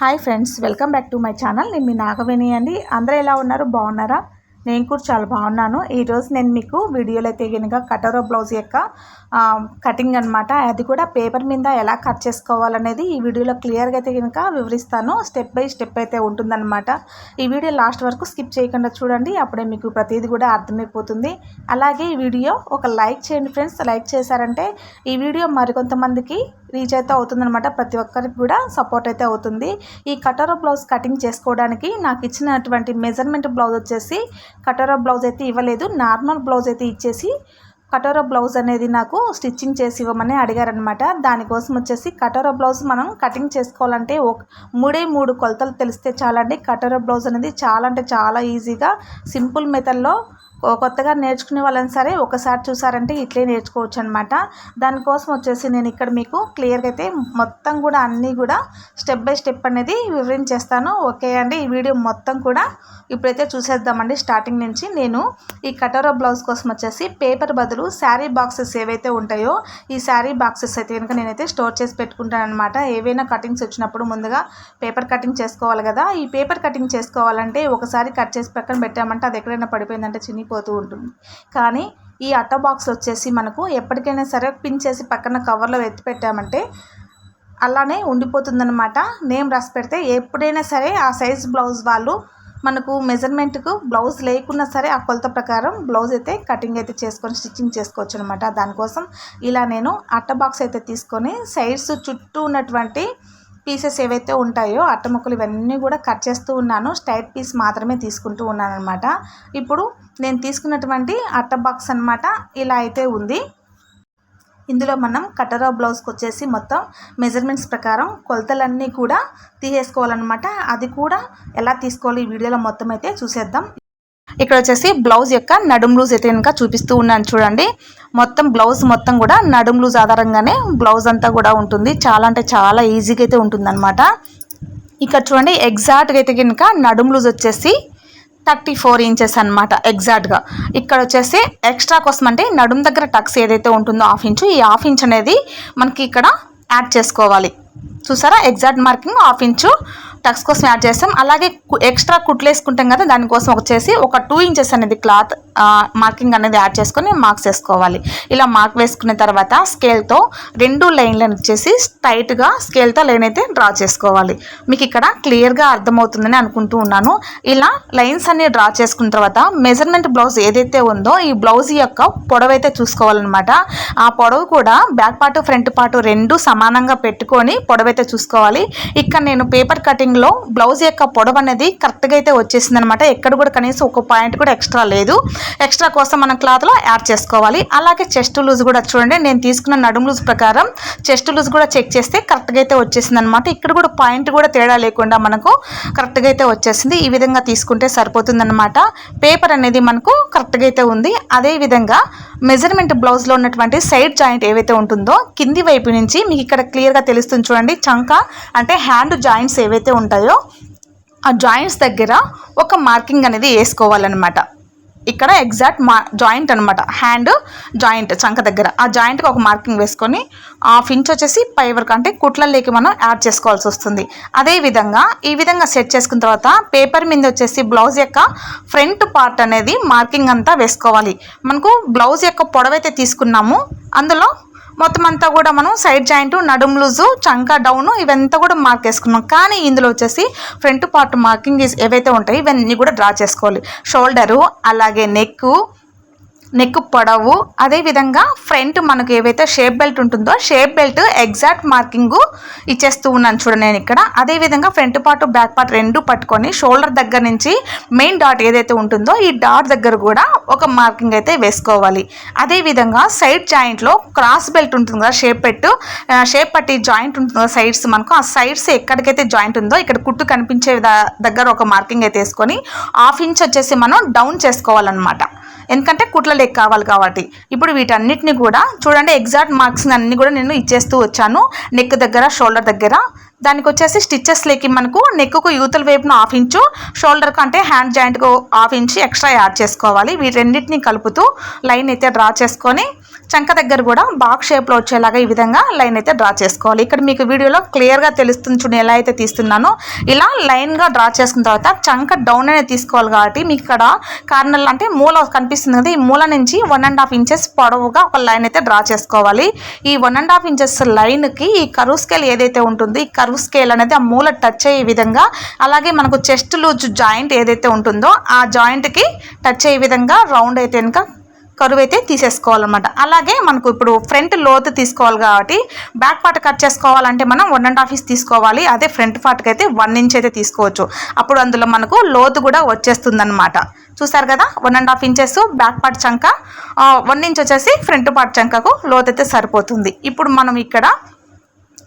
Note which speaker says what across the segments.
Speaker 1: Hi friends welcome back to my channel. నేను మీ నాగవేణి అండి. అందరూ ఎలా ఉన్నారు? బాగున్నారా? నేను కూడా చాలా బాగున్నాను. ఈరోజు నేను మీకు వీడియోలో అయితే కనుక కటోరో బ్లౌజ్ యొక్క కటింగ్ అనమాట అది కూడా పేపర్ మీద ఎలా కట్ చేసుకోవాలనేది ఈ వీడియోలో క్లియర్గా అయితే కనుక వివరిస్తాను. స్టెప్ బై స్టెప్ అయితే ఉంటుందన్నమాట. ఈ వీడియో లాస్ట్ వరకు స్కిప్ చేయకుండా చూడండి. అప్పుడే మీకు ప్రతిదీ కూడా అర్థమైపోతుంది. అలాగే ఈ వీడియో ఒక లైక్ చేయండి ఫ్రెండ్స్. లైక్ చేశారంటే ఈ వీడియో మరికొంతమందికి రీచ్ అయితే అవుతుందనమాట ప్రతి ఒక్కరికి కూడా సపోర్ట్ అయితే అవుతుంది. ఈ కటోరా బ్లౌజ్ కటింగ్ చేసుకోవడానికి నాకు ఇచ్చినటువంటి మెజర్మెంట్ బ్లౌజ్ వచ్చేసి కటోరా బ్లౌజ్ అయితే ఇవ్వలేదు. నార్మల్ బ్లౌజ్ అయితే ఇచ్చేసి కటోరా బ్లౌజ్ అనేది నాకు స్టిచ్చింగ్ చేసి ఇవ్వమని అడిగారనమాట దానికోసం వచ్చేసి కటోరా బ్లౌజ్ మనం కటింగ్ చేసుకోవాలంటే ఒక మూడే మూడు కొలతలు తెలిస్తే చాలండి. కటోరా బ్లౌజ్ అనేది చాలా అంటే చాలా ఈజీగా సింపుల్ మెథడ్లో కొత్తగా నేర్చుకునే వాళ్ళని సరే ఒకసారి చూసారంటే ఇట్లే నేర్చుకోవచ్చు అనమాట దానికోసం వచ్చేసి నేను ఇక్కడ మీకు క్లియర్గా అయితే మొత్తం కూడా అన్నీ కూడా స్టెప్ బై స్టెప్ అనేది వివరించేస్తాను. ఓకే అండి? ఈ వీడియో మొత్తం కూడా ఇప్పుడైతే చూసేద్దామండి. స్టార్టింగ్ నుంచి నేను ఈ కటోరా బ్లౌజ్ కోసం వచ్చేసి పేపర్ బదులు శారీ బాక్సెస్ ఏవైతే ఉంటాయో ఈ శారీ బాక్సెస్ అయితే కనుక నేనైతే స్టోర్ చేసి పెట్టుకుంటాను అనమాట ఏవైనా కటింగ్స్ వచ్చినప్పుడు ముందుగా పేపర్ కటింగ్ చేసుకోవాలి కదా. ఈ పేపర్ కటింగ్ చేసుకోవాలంటే ఒకసారి కట్ చేసి పక్కన పెట్టామంటే అది ఎక్కడైనా పడిపోయిందంటే చినిగిపోతూ ఉంటుంది. కానీ ఈ అట్ట బాక్స్ వచ్చేసి మనకు ఎప్పటికైనా సరే పిన్ చేసి పక్కన కవర్లో ఎత్తి పెట్టామంటే అలానే ఉండిపోతుందన్నమాట. నేమ్ రాసి పెడితే ఎప్పుడైనా సరే ఆ సైజ్ బ్లౌజ్ వాళ్ళు మనకు మెజర్మెంట్కు బ్లౌజ్ లేకున్నా సరే ఆ కొలత ప్రకారం బ్లౌజ్ అయితే కటింగ్ అయితే చేసుకొని స్టిచ్చింగ్ చేసుకోవచ్చు అనమాట దానికోసం ఇలా నేను అట్ట బాక్స్ అయితే తీసుకొని సైడ్స్ చుట్టూ ఉన్నటువంటి పీసెస్ ఏవైతే ఉంటాయో అట్ట ముక్కలు ఇవన్నీ కూడా కట్ చేస్తూ ఉన్నాను. స్టైట్ పీస్ మాత్రమే తీసుకుంటూ ఉన్నాను అనమాట ఇప్పుడు నేను తీసుకున్నటువంటి అట్ట బాక్స్ అనమాట ఇలా అయితే ఉంది. ఇందులో మనం కటరా బ్లౌజ్కి వచ్చేసి మొత్తం మెజర్మెంట్స్ ప్రకారం కొలతలన్నీ కూడా తీసేసుకోవాలన్నమాట. అది కూడా ఎలా తీసుకోవాలి ఈ వీడియోలో మొత్తం అయితే చూసేద్దాం. ఇక్కడ వచ్చేసి బ్లౌజ్ యొక్క నడుం లూజ్ అయితే కనుక చూపిస్తూ ఉన్నాను చూడండి. మొత్తం బ్లౌజ్ మొత్తం కూడా నడుం లూజ్ ఆధారంగానే బ్లౌజ్ అంతా కూడా ఉంటుంది. చాలా అంటే చాలా ఈజీగా అయితే ఉంటుందన్నమాట. ఇక్కడ చూడండి ఎగ్జాక్ట్గా అయితే కనుక నడుం లూజ్ వచ్చేసి థర్టీ ఫోర్ ఇంచెస్ అనమాట ఎగ్జాక్ట్గా ఇక్కడ వచ్చేసి ఎక్స్ట్రా కోసం అంటే నడుం దగ్గర టక్స్ ఏదైతే ఉంటుందో హాఫ్ ఇంచు ఈ హాఫ్ ఇంచ్ అనేది మనకి ఇక్కడ యాడ్ చేసుకోవాలి. చూసారా? Exact marking half inch tucks కోసం యాడ్ చేస్తాం. అలాగే ఎక్స్ట్రా కుట్లు వేసుకుంటాం కదా దానికోసం వచ్చేసి ఒక టూ ఇంచెస్ అనేది క్లాత్ మార్కింగ్ అనేది యాడ్ చేసుకొని మార్క్స్ వేసుకోవాలి. ఇలా మార్క్ వేసుకున్న తర్వాత స్కేల్తో రెండు లైన్లను వచ్చేసి స్ట్రైట్గా స్కేల్తో లైన్ అయితే డ్రా చేసుకోవాలి. మీకు ఇక్కడ క్లియర్గా అర్థమవుతుందని అనుకుంటూ ఉన్నాను. ఇలా లైన్స్ అన్ని డ్రా చేసుకున్న తర్వాత మెజర్మెంట్ బ్లౌజ్ ఏదైతే ఉందో ఈ బ్లౌజ్ యొక్క పొడవు అయితే చూసుకోవాలన్నమాట. ఆ పొడవు కూడా బ్యాక్ పార్ట్ ఫ్రంట్ పార్ట్ రెండు సమానంగా పెట్టుకొని పొడవు అయితే చూసుకోవాలి. ఇక్కడ నేను పేపర్ కటింగ్ లో బ్లౌజ్ యొక్క పొడవు అనేది కరెక్ట్గా అయితే వచ్చేసింది అనమాట ఎక్కడ కూడా కనీసం ఒక పాయింట్ కూడా ఎక్స్ట్రా లేదు. ఎక్స్ట్రా కోసం మనం క్లాత్లో యాడ్ చేసుకోవాలి. అలాగే చెస్ట్ లూజ్ కూడా చూడండి. నేను తీసుకున్న నడుము లూజ్ ప్రకారం చెస్ట్ లూజ్ కూడా చెక్ చేస్తే కరెక్ట్గా అయితే వచ్చేసింది అనమాట ఇక్కడ కూడా పాయింట్ కూడా తేడా లేకుండా మనకు కరెక్ట్గా అయితే వచ్చేసింది. ఈ విధంగా తీసుకుంటే సరిపోతుందన్నమాట. పేపర్ అనేది మనకు కరెక్ట్గా అయితే ఉంది. అదే విధంగా మెజర్మెంట్ బ్లౌజ్లో ఉన్నటువంటి సైడ్ జాయింట్ ఏవైతే ఉంటుందో కింది వైపు నుంచి మీకు ఇక్కడ క్లియర్గా తెలుస్తుంది చూడండి చంక అంటే హ్యాండ్ జాయింట్స్ ఏవైతే ఉంటాయో ఆ జాయింట్స్ దగ్గర ఒక మార్కింగ్ అనేది వేసుకోవాలన్నమాట. ఇక్కడ ఎగ్జాక్ట్ మా జాయింట్ అనమాట హ్యాండ్ జాయింట్ చంక దగ్గర. ఆ జాయింట్కి ఒక మార్కింగ్ వేసుకొని హాఫ్ ఇంచ్ వచ్చేసి పై వరకు అంటే కుట్లలోకి మనం యాడ్ చేసుకోవాల్సి వస్తుంది. అదే విధంగా ఈ విధంగా సెట్ చేసుకున్న తర్వాత పేపర్ మీద వచ్చేసి బ్లౌజ్ యొక్క ఫ్రంట్ పార్ట్ అనేది మార్కింగ్ అంతా వేసుకోవాలి. మనకు బ్లౌజ్ యొక్క పొడవైతే తీసుకున్నాము అందులో మొత్తం అంతా కూడా మనం సైడ్ జాయింట్ నడుము లూజు చంక డౌన్ ఇవంతా కూడా మార్క్ వేసుకున్నాం. కానీ ఇందులో వచ్చేసి ఫ్రంట్ పార్ట్ మార్కింగ్ ఏవైతే ఉంటాయో ఇవన్నీ కూడా డ్రా చేసుకోవాలి. షోల్డరు అలాగే నెక్ నెక్ పొడవు. అదేవిధంగా ఫ్రంట్ మనకు ఏవైతే షేప్ బెల్ట్ ఉంటుందో షేప్ బెల్ట్ ఎగ్జాక్ట్ మార్కింగ్ ఇచ్చేస్తూ ఉన్నాను చూడండి నేను ఇక్కడ. అదేవిధంగా ఫ్రంట్ పార్ట్ బ్యాక్ పార్ట్ రెండు పట్టుకొని షోల్డర్ దగ్గర నుంచి మెయిన్ డాట్ ఏదైతే ఉంటుందో ఈ డాట్ దగ్గర కూడా ఒక మార్కింగ్ అయితే వేసుకోవాలి. అదేవిధంగా సైడ్ జాయింట్లో క్రాస్ బెల్ట్ ఉంటుంది కదా షేప్ పెట్టు షేప్ పట్టి జాయింట్ ఉంటుంది కదా సైడ్స్ మనకు ఆ సైడ్స్ ఎక్కడికైతే జాయింట్ ఉందో ఇక్కడ కుట్టు కనిపించే దగ్గర ఒక మార్కింగ్ అయితే వేసుకొని హాఫ్ ఇంచ్ వచ్చేసి మనం డౌన్ చేసుకోవాలన్నమాట. ఎందుకంటే కుట్ల లెక్క కావాలి కాబట్టి. ఇప్పుడు వీటన్నిటిని కూడా చూడండి ఎగ్జాక్ట్ మార్క్స్ అన్ని కూడా నేను ఇచ్చేస్తూ వచ్చాను. నెక్ దగ్గర షోల్డర్ దగ్గర. దానికి వచ్చేసి స్టిచ్చెస్ లేకి మనకు నెక్కు యూతల వైపున హాఫ్ ఇంచు షోల్డర్ కంటే హ్యాండ్ జాయింట్కు హాఫ్ ఇంచు ఎక్స్ట్రా యాడ్ చేసుకోవాలి. వీటన్నిటిని కలుపుతూ లైన్ అయితే డ్రా చేసుకొని చంక దగ్గర కూడా బాక్స్ షేప్లో వచ్చేలాగా ఈ విధంగా లైన్ అయితే డ్రా చేసుకోవాలి. ఇక్కడ మీకు వీడియోలో క్లియర్గా తెలుస్తుంది చూడండి ఎలా అయితే తీస్తున్నానో. ఇలా లైన్గా డ్రా చేసుకున్న తర్వాత చంక డౌన్ అనేది తీసుకోవాలి కాబట్టి మీకు ఇక్కడ కార్నర్ అంటే మూల కనిపిస్తుంది కదా ఈ మూల నుంచి వన్ అండ్ హాఫ్ ఇంచెస్ పొడవుగా ఒక లైన్ అయితే డ్రా చేసుకోవాలి. ఈ వన్ అండ్ హాఫ్ ఇంచెస్ లైన్కి ఈ కరువు స్కేల్ ఏదైతే ఉంటుందో ఈ కర్వ్ స్కేల్ అనేది ఆ మూల టచ్ అయ్యే విధంగా అలాగే మనకు చెస్ట్ లూజ్ జాయింట్ ఏదైతే ఉంటుందో ఆ జాయింట్కి టచ్ అయ్యే విధంగా రౌండ్ అయితే కనుక కరువు అయితే తీసేసుకోవాలన్నమాట. అలాగే మనకు ఇప్పుడు ఫ్రంట్ లోతు తీసుకోవాలి కాబట్టి బ్యాక్ పార్ట్ కట్ చేసుకోవాలంటే మనం వన్ అండ్ హాఫ్ ఇంచ్ తీసుకోవాలి. అదే ఫ్రంట్ పార్ట్కి అయితే వన్ ఇంచ్ అయితే తీసుకోవచ్చు. అప్పుడు అందులో మనకు లోతు కూడా వచ్చేస్తుందన్నమాట. చూసారు కదా? One and half inches back part చంక వన్ ఇంచ్ వచ్చేసి ఫ్రంట్ పార్ట్ చంకకు లోతు అయితే సరిపోతుంది. ఇప్పుడు మనం ఇక్కడ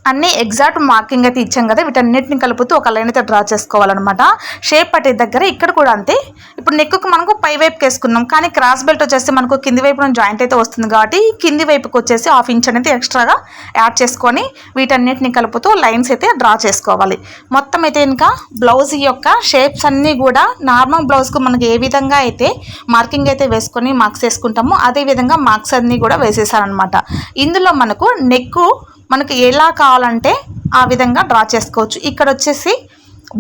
Speaker 1: అన్ని ఎగ్జాక్ట్ మార్కింగ్ అయితే ఇచ్చాం కదా వీటన్నిటిని కలుపుతూ ఒక లైన్ అయితే డ్రా చేసుకోవాలన్నమాట. షేప్ పట్టే దగ్గర ఇక్కడ కూడా అంతే. ఇప్పుడు నెక్కుకు మనకు పై వైపుకి వేసుకున్నాం కానీ క్రాస్ బెల్ట్ వచ్చేసి మనకు కింది వైపున జాయింట్ అయితే వస్తుంది కాబట్టి కింది వైపుకి వచ్చేసి హాఫ్ ఇంచ్ అనేది ఎక్స్ట్రాగా యాడ్ చేసుకొని వీటన్నిటిని కలుపుతూ లైన్స్ అయితే డ్రా చేసుకోవాలి. మొత్తం అయితే ఇంకా బ్లౌజ్ యొక్క షేప్స్ అన్నీ కూడా నార్మల్ బ్లౌజ్కు మనకి ఏ విధంగా అయితే మార్కింగ్ అయితే వేసుకొని మార్క్స్ వేసుకుంటామో అదే విధంగా మార్క్స్ అన్నీ కూడా వేసేసారనమాట ఇందులో మనకు నెక్కు మనకు ఎలా కావాలంటే ఆ విధంగా డ్రా చేసుకోవచ్చు. ఇక్కడ వచ్చేసి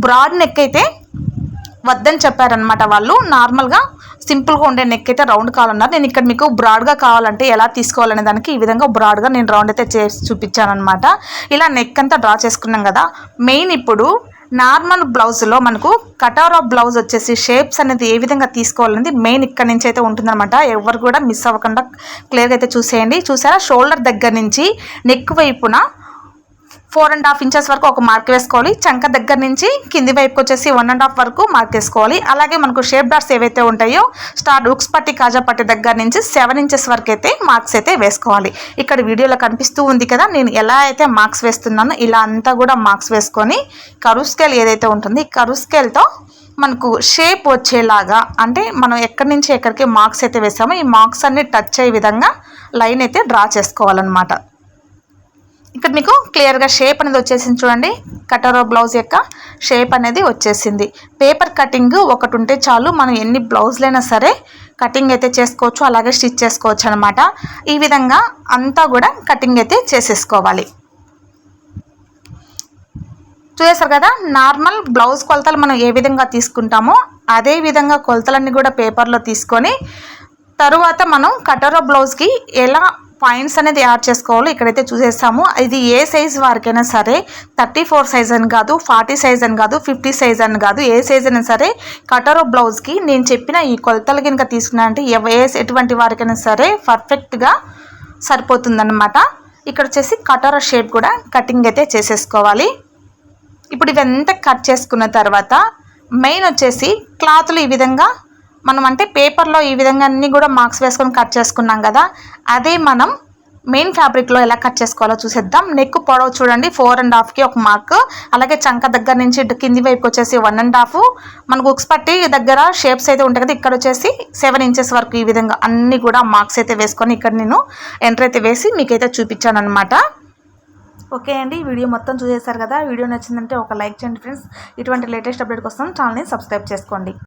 Speaker 1: బ్రాడ్ నెక్ అయితే వద్దని చెప్పారనమాట వాళ్ళు. నార్మల్గా సింపుల్గా ఉండే నెక్ అయితే రౌండ్ కావాలన్నారు. నేను ఇక్కడ మీకు బ్రాడ్గా కావాలంటే ఎలా తీసుకోవాలనే దానికి ఈ విధంగా బ్రాడ్గా నేను రౌండ్ అయితే చేసి చూపించాను అనమాట ఇలా నెక్ అంతా డ్రా చేసుకున్నాం కదా. మెయిన్ ఇప్పుడు నార్మల్ బ్లౌజ్లో మనకు కటార్ ఆఫ్ బ్లౌజ్ వచ్చేసి షేప్స్ అనేది ఏ విధంగా తీసుకోవాలనేది మెయిన్ ఇక్కడ నుంచి అయితే ఉంటుందన్నమాట. ఎవరు కూడా మిస్ అవ్వకుండా క్లియర్గా అయితే చూసేయండి. చూసారా? షోల్డర్ దగ్గర నుంచి నెక్ వైపున ఫోర్ అండ్ హాఫ్ ఇంచెస్ వరకు ఒక మార్క్ వేసుకోవాలి. చంక దగ్గర నుంచి కింది వైపుకి వచ్చేసి వన్ అండ్ హాఫ్ వరకు మార్క్ వేసుకోవాలి. అలాగే మనకు షేప్ డాట్స్ ఏవైతే ఉంటాయో స్టార్ ఉక్స్ పట్టి కాజా పట్టి దగ్గర నుంచి సెవెన్ ఇంచెస్ వరకు అయితే మార్క్స్ అయితే వేసుకోవాలి. ఇక్కడ వీడియోలో కనిపిస్తూ ఉంది కదా నేను ఎలా అయితే మార్క్స్ వేస్తున్నానో ఇలా అంతా కూడా మార్క్స్ వేసుకొని కరువు స్కేల్ ఏదైతే ఉంటుంది కరువు స్కేల్తో మనకు షేప్ వచ్చేలాగా అంటే మనం ఎక్కడి నుంచి ఎక్కడికి మార్క్స్ అయితే వేసామో ఈ మార్క్స్ అన్ని టచ్ అయ్యే విధంగా లైన్ అయితే డ్రా చేసుకోవాలన్నమాట. ఇక్కడ మీకు క్లియర్గా షేప్ అనేది వచ్చేసింది చూడండి. కటోరో బ్లౌజ్ యొక్క షేప్ అనేది వచ్చేసింది. పేపర్ కటింగ్ ఒకటి ఉంటే చాలు మనం ఎన్ని బ్లౌజ్లైనా సరే కటింగ్ అయితే చేసుకోవచ్చు అలాగే స్టిచ్ చేసుకోవచ్చు అనమాట ఈ విధంగా అంతా కూడా కటింగ్ అయితే చేసేసుకోవాలి. చూసేసారు కదా నార్మల్ బ్లౌజ్ కొలతలు మనం ఏ విధంగా తీసుకుంటామో అదే విధంగా కొలతలన్నీ కూడా పేపర్లో తీసుకొని తరువాత మనం కటోరో బ్లౌజ్కి ఎలా పాయింట్స్ అనేది యాడ్ చేసుకోవాలి. ఇక్కడైతే చూసేస్తాము. ఇది ఏ సైజ్ వారికైనా సరే థర్టీ ఫోర్ సైజ్ అని కాదు ఫార్టీ సైజ్ అని కాదు ఫిఫ్టీ సైజ్ అని కాదు ఏ సైజ్ అయినా సరే కటరో బ్లౌజ్కి నేను చెప్పిన ఈ కొలతలు కనుక తీసుకున్నా అంటే ఏ ఎటువంటి వారికైనా సరే పర్ఫెక్ట్గా సరిపోతుందన్నమాట. ఇక్కడ వచ్చేసి కటోర షేప్ కూడా కటింగ్ అయితే చేసేసుకోవాలి. ఇప్పుడు ఇవంతా కట్ చేసుకున్న తర్వాత మెయిన్ వచ్చేసి క్లాత్లు ఈ విధంగా మనం అంటే పేపర్లో ఈ విధంగా అన్నీ కూడా మార్క్స్ వేసుకొని కట్ చేసుకున్నాం కదా అదే మనం మెయిన్ ఫ్యాబ్రిక్లో ఎలా కట్ చేసుకోవాలో చూసేద్దాం. నెక్ పొడవు చూడండి ఫోర్ అండ్ హాఫ్కి ఒక మార్క్ అలాగే చంక దగ్గర నుంచి కింది వైపుకి వచ్చేసి వన్ అండ్ హాఫ్ మనకు ఉక్స్ పట్టి దగ్గర షేప్స్ అయితే ఉంటాయి కదా ఇక్కడ వచ్చేసి సెవెన్ ఇంచెస్ వరకు ఈ విధంగా అన్నీ కూడా మార్క్స్ అయితే వేసుకొని ఇక్కడ నేను ఎంటర్ అయితే వేసి మీకైతే చూపించాను అనమాట ఓకే అండి వీడియో మొత్తం చూసేశారు కదా వీడియో నచ్చిందంటే ఒక లైక్ చేయండి ఫ్రెండ్స్ ఇటువంటి లేటెస్ట్ అప్డేట్ కోసం ఛానల్ని సబ్స్క్రైబ్ చేసుకోండి.